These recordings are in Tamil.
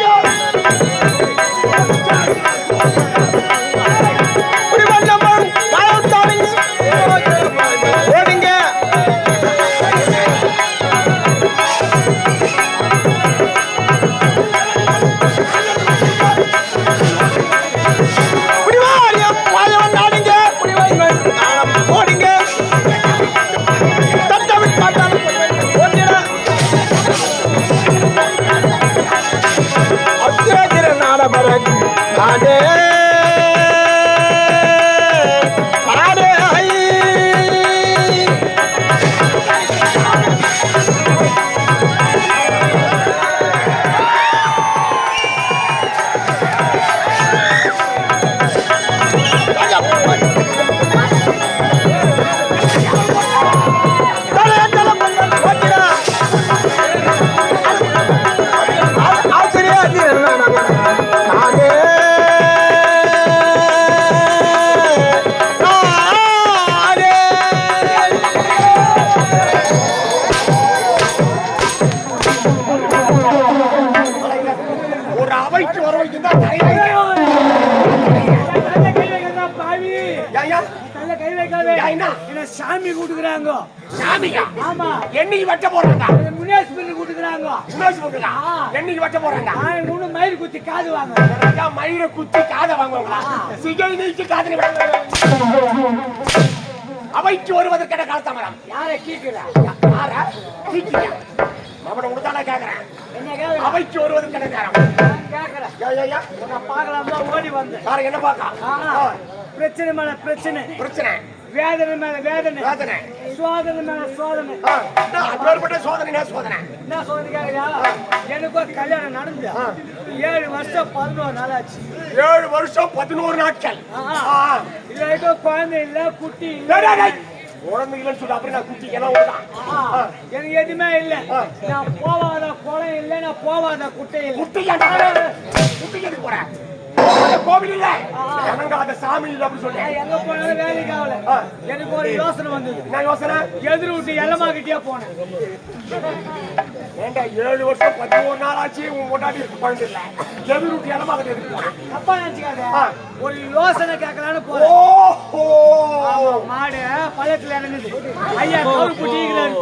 Let's! ஆமா. என்னைக்கு வெட்ட போறாங்க முனேஸ்வரன் கூட்டுக்கிறாங்க போட்டுருக்கா என்னைக்கு வெட்ட போறாங்க மூணு மயில் குத்தி காது வாங்க ராஜா மயிரை குத்தி காதை வாங்குவாங்களா? சிகை நீக்கி காதலி அவைக்கு வருவதற்கான காலத்தாமரம் யாரை கீக்குறா? யாரா? சீக்கிரம் அவனை உனதான கேக்குறேன். என்ன கேக்குறா? அவைக்கு வருவதற்கான நான் கேக்குறேன். பார்க்கலாம் தான் ஓடி வந்தேன். யாரு என்ன பாக்கா ஆ, பிரச்சனை மேல பிரச்சனை. பிரச்சனை. வேதனை மேல வேதனை. வேதனை. சோதனை மேல சோதனை அப்பேற்பட்ட சோதனை. என்ன சோதனை என்ன சோதனை கேக்குறியா கல்யாணம் நடந்து. ஏழு வருஷம் பதினோரு நாள் ஆச்சு ஏழு வருஷம் பதினோரு நாட்கள். இது வரைக்கும் குழந்தை இல்ல குட்டி இல்ல. டேய், டேய், டேய். குழந்தை இல்லைன்னு சொல்லி அப்புறம் நான் குட்டி எல்லாம் ஆ, எனக்கு எதுவுமே இல்ல. நான் போவாத குளம் இல்ல நான் போவாத குட்டை இல்ல. குட்டி குட்டி எதுக்கு போற? கோவில் இல்ல. எனங்காத சாமி இல்ல அப்படின்னு சொல்லி. எங்க போனாலும் வேலைக்கு ஆகல. எனக்கு ஒரு யோசனை வந்தது. என்ன யோசனை? எதிர் விட்டு எல்லமா கிட்டே போனேன். ஏண்டா ஏழு வருஷம் பதினோரு நாள் ஆச்சு உன் முன்னாடி குழந்தை இல்ல. எதிர் விட்டு எதுக்கு போற அப்பா நினைச்சுக்காத. ஒரு யோசனை கேட்கலான்னு ஆமா, மாடு பழத்துல இறங்குது. ஐயா கவுரு குட்டிக்கிறாரு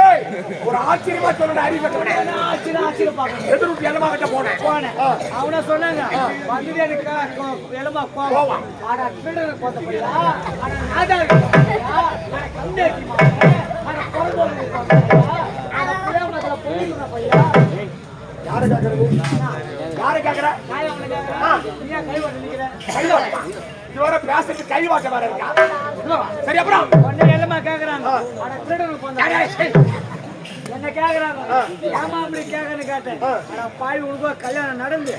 ஏய் ஒரு ஆச்சரியமா சொல்லுங்க அறிவிக்கவனே ஆச்சரியம் ஆச்சரியம் பாக்கணும் எதிர் விட்டு இடமாக போனேன். போனேன். அவன சொன்னாங்க வந்துட்டு எனக்கு க- க- கோவம் கோவம். ஆனா கொத்த போயா ஆனா நாதா ஆனா மாட்டேன் ஆனா குழந்தை ஆனா போயா யாரை கேக்குறது யாரை கேக்குற? நீ கை வட்டு நிக்கிற? கைவாட்டமா இதுவரை பேசுறது கைவாட்ட வேற இருக்கா? சரி அப்புறம்? உடனே எல்லமா கேக்குறாங்க. ஆனா திருடனுக்கு ஏய், வந்தா ஏய், ஏய். என்ன கேக்குறாங்க? ஏமா அப்படி கேக்குன்னு கேட்டேன். ஆனா பாய் உனக்கு கல்யாணம் நடந்து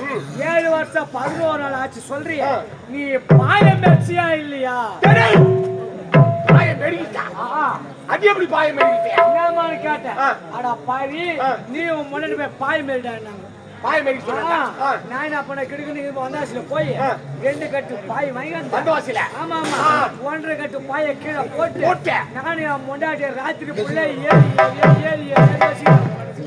ஏழு வருஷம் பதினோரு நாள் ஆச்சு சொல்றிய. நீ பாயம் மெர்ச்சியா இல்லையா? பாயம் மெருகிட்டா. அது எப்படி பாயம் மெருகிட்டியா? என்னம்மான்னு கேட்டேன்? ஆ. அட பாவி நீ உன் முன்னாடி போய் பாய் மெரிடான்னாங்க பாயம் மெருகி சொன்னாங்க. ஆ, நான் என்ன பண்ண கிடுக்கு வந்தாசில போய் ரெண்டு கட்டு பாய் வாங்கி வந்தேன் வந்தவாசில. ஆமா ஆமா. ஒன்றரை கட்டு பாய கீழே போட்டு போட்டு. நானும் என் முண்டாட்டி ராத்திரி புள்ள ஏறி ஏறி ஏறி ஏறி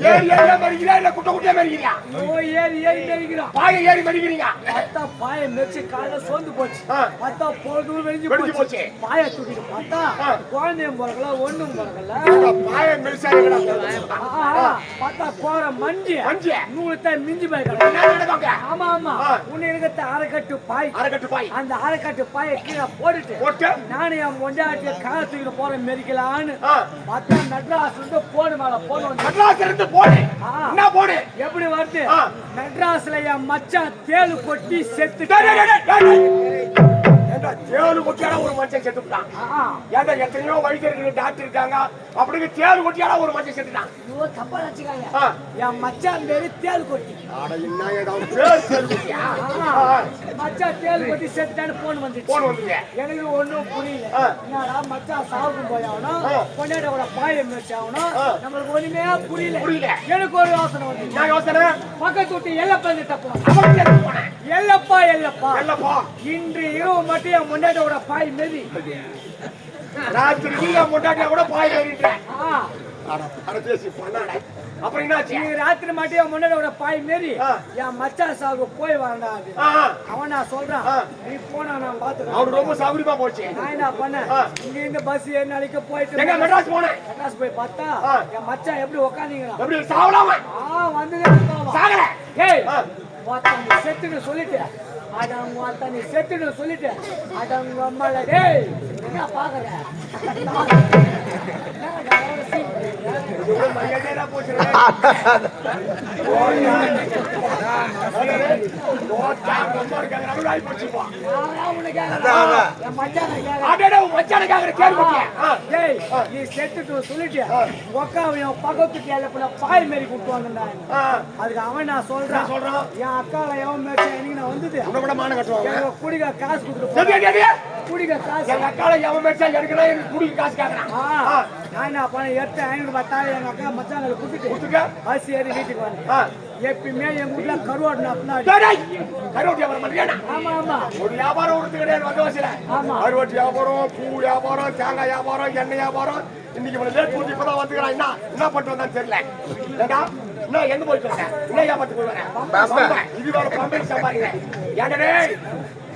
ஏறி மெருகிறியா, இல்ல குட்டை குட்டையா மெருகிறியா? ஓ ஏறி ஏறி மெரிக்கிறோம் பாயை ஏறி மெருகிறீங்க. பார்த்தா பாய மெரிச்சு காலைல சோர்ந்து போச்சு ஆ. பார்த்தா பொழுது வெடிஞ்சு போச்சு. பாய தூக்கிட்டு பார்த்தா. குழந்தையும் பிறக்கல ஒண்ணும் பிறக்கல இந்த பாயம் கோர மஞ்சி மஞ்சு. நூறு தான் மிஞ்சி போய் கிடக்கு. என்ன நடந்தாங்க? ஆமா ஆமா. உன்னை இருக்கிற அரைக்கட்டு பாய் அரைக்கட்டு பாய். அந்த அரைக்கட்டு பாயை கீழே போட்டுட்டு போட்டு, நானும் என் மொண்டாட்டிய கால தூக்கிட்டு போறேன் மெரிக்கலான்னு பார்த்தா நட்ராஸ் வந்து போடு மேல போடு வந்து மெட்ராஸ்ல இருந்து போடு. என்ன போடு? எப்படி வருது ஆ. மெட்ராஸ்ல என் மச்சான் தேளு கொட்டி செத்து தேளு கொட்டியாடா ஒரு மனுஷன் செத்துட்டான். ஏன்டா எத்தனையோ வைத்தியர்கள் டாக்டர் இருக்காங்க. அப்படிங்க தேள் கொட்டியாடா ஒரு மனுஷன் செத்துட்டான். ஐயோ, தப்பா நினைச்சுக்காங்க. என் மச்சான் பேரு தேளு கொட்டி. ஆட என்ன கொட்டியா மச்சான் தேளு கொட்டி செத்துட்டான்னு போன் வந்துச்சு. போன் வந்துங்க எனக்கு ஒண்ணும் புரியல. என்னடா மச்சான் சாவுக்கும் போய் ஆகணும். கொண்டாட கூட பாயம் வச்சு ஆகணும். நம்மளுக்கு ஒண்ணுமே புரியல. புரியல. எனக்கு ஒரு யோசனை வந்து என்ன யோசனை? பக்கத்து விட்டு கிட்ட போனேன். அவனுக்கு எதுக்கு போனேன்? எல்லப்பா எல்லப்பா. இல்லப்பா இன்று இரவு மட்டும் என் முன்னாடியோட பாய் மெதி ராத்திரி நீங்க முட்டாட்டியா கூட பாய் பண்ணாடா. அப்புறம் என்னாச்சு? ராத்திரி மாட்டியா முன்னாடி பாய் மாரி. என் மச்சான் சாகு போய் ஆ. அவன் நான் சொல்றான். நீ போனா நான் பாத்துக்கிறேன். அவனுக்கு ரொம்ப சௌகரியமா போச்சு. நான் என்ன பண்ணேன். இங்க இருந்து பஸ் ஏறி நாளைக்கு போயிட்டு எங்க மெட்ராஸ் போனேன். மெட்ராஸ் போய் பார்த்தா. என் மச்சான் எப்படி உக்காந்தீங்களா எப்படி சாவலாம? ஆ வந்ததே சாகல. ஏய் ஆ. ஒருத்தனை செத்துன்னு சொல்லிட்டு அடங்க ஒருத்தனை செத்துன்னு சொல்லிட்டு அடங்க அம்மாளே டேய் என்ன பாக்குற நீ சொல்லிட்டு என் பாய் மாரி கூட்டு வந்தேன் அதுக்கு அவன் நான் சொல்றேன் சொல்றான்? என் அக்கால எவன் மேட்ச் நான் வந்தது குடிக்க காசு கொடுத்துட்டு குடிக்க காசு. எங்க அக்கால எவன் மேய்ச்சா எடுக்கணும், எனக்கு குடிக்க காசு ஆ. நான் என்ன பண்ணேன் எடுத்து ஐநூறு எங்க அக்கா மச்சாங்களை கொடுத்துட்டு கொடுத்துக்க. பஸ் ஏறி வீட்டுக்கு ஆ. எப்பயுமே எங்க வீட்டுல கருவாடு கருவாட்டு வியாபாரம்? ஆமா ஆமா. ஒரு வியாபாரம் ஒருத்தர் கிடையாது வந்தவாசியில. ஆமா. கருவாட்டு வியாபாரம் பூ வியாபாரம் தேங்காய் வியாபாரம் எண்ணெய் வியாபாரம். இன்னைக்கு இவனை லேட் இப்பதான் வந்துக்கிறான். என்ன என்ன பண்ணிட்டு வந்தான்னு தெரியல. ஏண்டா என்ன எங்க போயிட்டு வந்த? என்ன வியாபாரத்துக்கு போய் வரேன். இது வேற பம்பை சம்பாதிக்கிறேன்.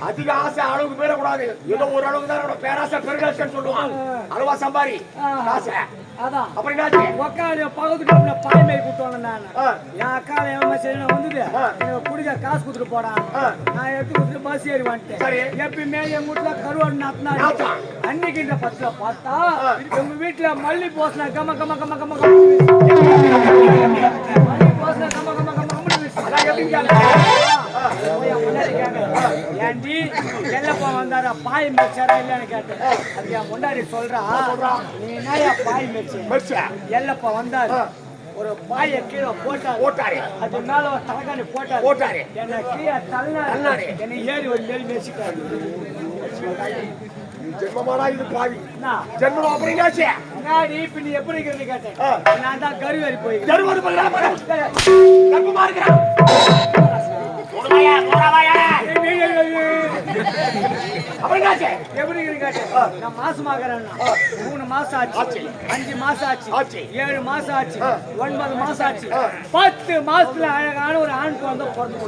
அதிக ஆசை அளவுக்கு போயிடக்கூடாது ஏதோ ஒரு அளவுக்கு தான் பேராசை பெருகாசைன்னு சொல்லுவான் அளவா சம்பாரி ஆசை அதான் அப்புறம் என்னாச்சு உக்கால பக்கத்துக்கு அப்படின்னா பாய் மாரி கூட்டு வந்தேன் நான். என் அக்கால எவன் மேட்ச் நான் வந்தது ஆ. எனக்கு குடிக்க காசு கொடுத்துட்டு போடான். நான் எடுத்து கொடுத்துட்டு பஸ் ஏறி வந்துட்டேன் சரி. எப்பயுமே எங்க வீட்டுல கருவாடு நாத்தினா. அன்னைக்கு இந்த பஸ்ல பார்த்தா. எங்க வீட்டுல மல்லி போசனா கம கம கம கம கம மல்லி போசனா கம கம கம கம போய். ஏன்டி எல்லப்பா வந்தாரா? பாய் மிச்சாரா இல்லைன்னு கேட்டேன். அது என் முன்னாடி சொல்றா நீ என்னையா பாய் மிச்சு. எல்லப்பா வந்தாரு? ஒரு பாய கீழே போட்டாரு. போட்டாரு. அது மேல ஒரு தலைகாணி போட்டாரு. போட்டாரு. என்ன கீழே தள்ளினாரு. என்னை ஏறி ஒரு மேல் மேய்ச்சிக்காரு ஜென்மமாடா இது பாவி. என்ன ஜென்மம் அப்புறம் என்னாச்சு முன்னாடி இப்ப நீ எப்படி இருக்கிறது கேட்டேன். நான் தான் கருவேறி போய் கர்ப்பமா இருக்கிறான். கேட்டேன். நான் மாசமாகறேன் மூணு மாசம் ஆச்சு. அஞ்சு மாசம் ஆச்சு. ஏழு மாசம் ஆச்சு ஒன்பது மாசம் ஆச்சு. பத்து மாசத்துல அழகான ஒரு ஆண் குழந்தை பிறந்து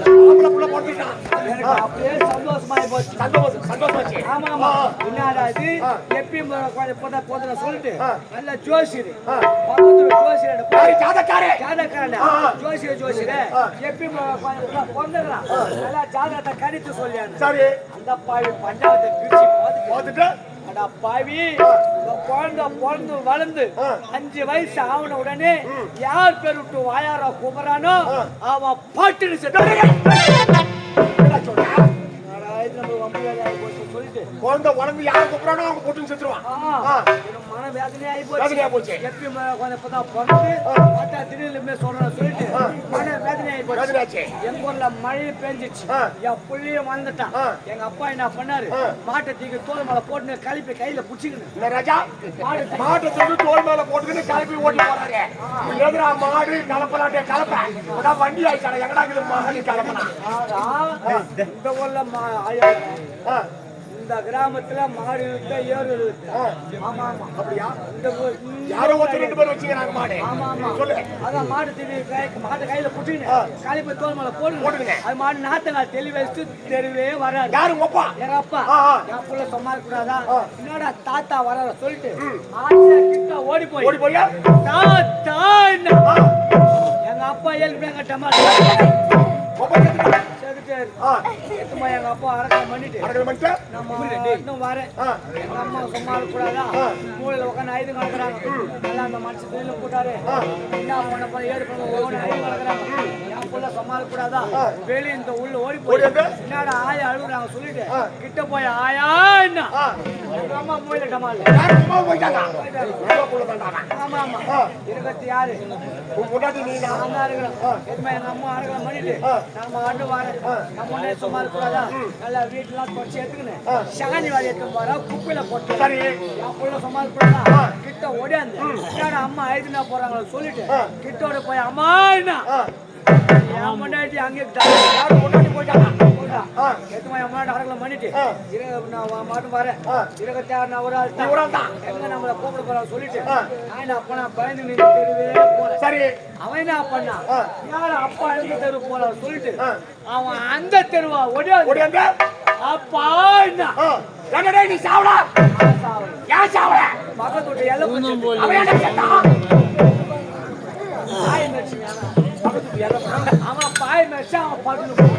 பிறந்துட்டான். எனக்கு அப்படியே சந்தோஷமாயி போச்சு. சந்தோஷம் சந்தோஷமாச்சு. ஆமா ஆமா என்னடா இது? எப்பயும் போதா போதா சொல்லிட்டு. நல்ல ஜோசியர். ஜோசியர் யாரு ஜாதக்காரு! ஜாதக்காரன். ஜோசியர் ஜோசியர். எப்பயும் பிறந்துடுறான். நல்லா ஜாதகத்தை கணித்து சொல்லியாரு சரி. அந்த பாவி பஞ்சாபத்தை பிரிச்சு பார்த்துட்டு? பாவி. குழந்தை பிறந்து வளர்ந்து. அஞ்சு வயசு ஆன உடனே யார் பேர் விட்டு வாயாரா கூப்பிடுறானோ அவன் போச்சுன்னு சொல்லிட்டு. குழந்தை உடம்பு யாரை கூப்பிடுறானோ அவங்க போட்டுன்னு செத்துருவான். மன வேதனையா போச்சு போச்சு. எப்பயும் குழந்தை இப்பதான் பிறந்து பார்த்தா திடீர்னு சொல்றேன் சொல்லிட்டு மன வேதனையாகி போச்சு. எங்க ஊர்ல மழை பெஞ்சிச்சு. என் புள்ளியும் வளர்ந்துட்டான் ஆ. எங்க அப்பா என்ன பண்ணாரு. மாட்டை தூக்கி தோல் மேல போட்டு கழிப்பி கையில புடிச்சுக்கணும் ராஜா மாடு மாட்டை தூக்கி தோல் மேல போட்டுக்கின்னு கிளப்பி ஓட்டி போறாரு எதிரா மாடு கலப்பலாட்டே கலப்ப வண்டி ஆயிடுச்சாடா எங்கடா மாடு கலப்பனா ஆனா, இந்த ஊர்ல இந்த கிராமத்துல மாடு இருக்க ஏறு இருக்கு. ஆமா ஆமா. அப்படியா? இந்த யாரோ ஒருத்தர் ரெண்டு பேர் வச்சுக்கிறாங்க மாடு. ஆமா ஆமா. சொல்லு அதான் மாடு திடீர் மாட்டை கையில ஆ. புட்டின்னு காலிப்பை தோல் மேல போடுங்க. போடுங்க. அது மாடு நாத்தங்கால் தெளி வச்சுட்டு தெருவே வராது. யாரு? அப்பா? எங்க அப்பா. என் புள்ள சும்மா கூடாதா. என்னடா தாத்தா வர சொல்லிட்டு ஓடி போய். ஓடி போய்? தாத்தா? எங்க அப்பா ஏழு செதுட்டாரு ஆ. எத்துமா எங்க அப்பா அரக்கம் பண்ணிட்டு? நம்ம இன்னும் வரேன். எங்க அம்மா சும்மா இருக்கக்கூடாதா. மூலையில உட்காந்து நல்லா அந்த மனுஷன் வெளியில போட்டாரு. என்ன பண்ண ஐந்து கிடக்குறாங்க என் புள்ள சும்மா இருக்கக்கூடாதா. வெளிய இந்த உள்ள ஓடி போய்? என்னடா ஆயா அழுகுறாங்க. சொல்லிட்டு. கிட்ட போய் ஆயா என்ன? எங்க அம்மா தான்டா ஆமா. இருபத்தி ஆறு. நீ நான் தான் இருக்கிறேன். எதுவுமே எங்க அம்மா பண்ணிட்டு. நம்ம ஆண்டு வரேன். நம்ம ஒண்ணே சும்மா இருக்கக்கூடாதா நல்லா வீட்டுலாம் தொடச்சி எடுத்துக்கினேன் சகானி வாரி எடுத்து போறா குப்பையில போட்டு சரி என் புள்ள சும்மா இருக்கக்கூடாதா கிட்ட ஓடியாந்து என்னடா அம்மா ஐதுனா போறாங்களோ சொல்லிட்டு கிட்டோட போய் அம்மா என்ன ஆ என் முன்னாடி அங்கே யாரு முன்னாடி போயிட்டாங்க என் முன்னாடி அடக்கலம் பண்ணிட்டு நான் மாட்டும் பாரு. இருபத்தி ஆறு நான் ஒரு ஆள் நீ ஒரு ஆள் தான். எங்க நம்மள கூப்பிட போறா சொல்லிட்டு. ஆ. நான் என்ன அப்பா நான் பயந்து நின்று தெருவே போறேன். சரி. அவன் என்ன பண்ணா. யார் அப்பா எந்த தெரு போறா சொல்லிட்டு. அவன் அந்த தெருவா ஓடியாந்து. அப்பா என்ன. என்னடா நீ சாவடா? ஏன் சாவட? பக்கத்து வீட்டு எல்லை பிடிச்சிட்டு அவன் என்ன செத்தான் பாய் பக்கத்து வீட்டு பிடிச்சி. அவன் பாய் மேய்ச்சி அவன் படுத்து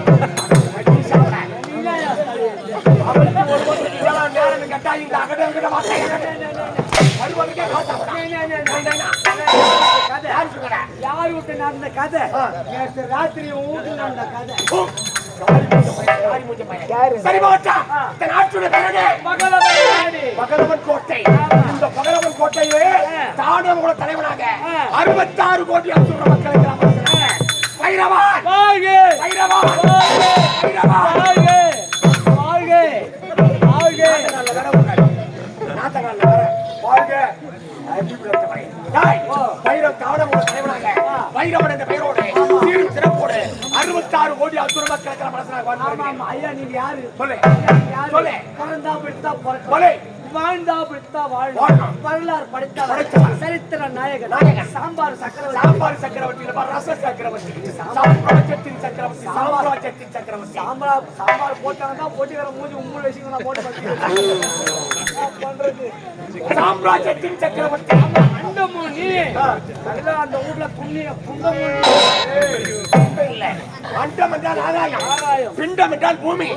யார் சொல்றா நடந்த கதை நேற்று ராத்திரி நடந்த கதை மகளவன் கோட்டை இந்த பகலவன் கோட்டையிலே தலைவனாக அறுபத்தாறு கோடி அப்துல் மக்களுக்கு நாம் இருக்கிறோம். பைரவன் வாழ்க. தலைவனாக என்ற பெயரோடு சீரும் சிறப்போடு அறுபத்தாறு கோடி அசுர மக்களுக்கு நாம் மனசனாக ஐயா நீங்க யாரு சொல்லு யாரு? சொல்லு. பிறந்தா அப்படித்தான் பிறக்கணும். சொல்லு வாழ்ந்தா வாழணும். வாழணும். வரலாறு படித்தா. சரித்திர நாயகன் நாயகன். சாம்பார் சக்கரவர்த்தி சாம்பார் சக்கரவர்த்தி ரச சக்கரவர்த்தி சாம்ராஜ்யத்தின் சக்கரவர்த்தி சாம்ராஜ்யத்தின் சக்கரவர்த்தி சாம்பார் சாம்பார் போட்டாங்கன்னா போட்டிக்கிற மூஞ்சி உம்முள் வச்சுங்க நான் போட்டு சாம்ராஜ்யத்தின் சக்கரவர்த்தி நல்லா அந்த ஊர்ல புண்ணிய புங்கமும் பிண்டம் இல்ல. அண்டம் என்றால் ஆகாயம். பிண்டம் என்றால் பூமி.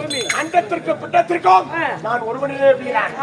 அண்டத்திற்கு பிண்டத்திற்கும். நான் ஒருவனே வீரன்.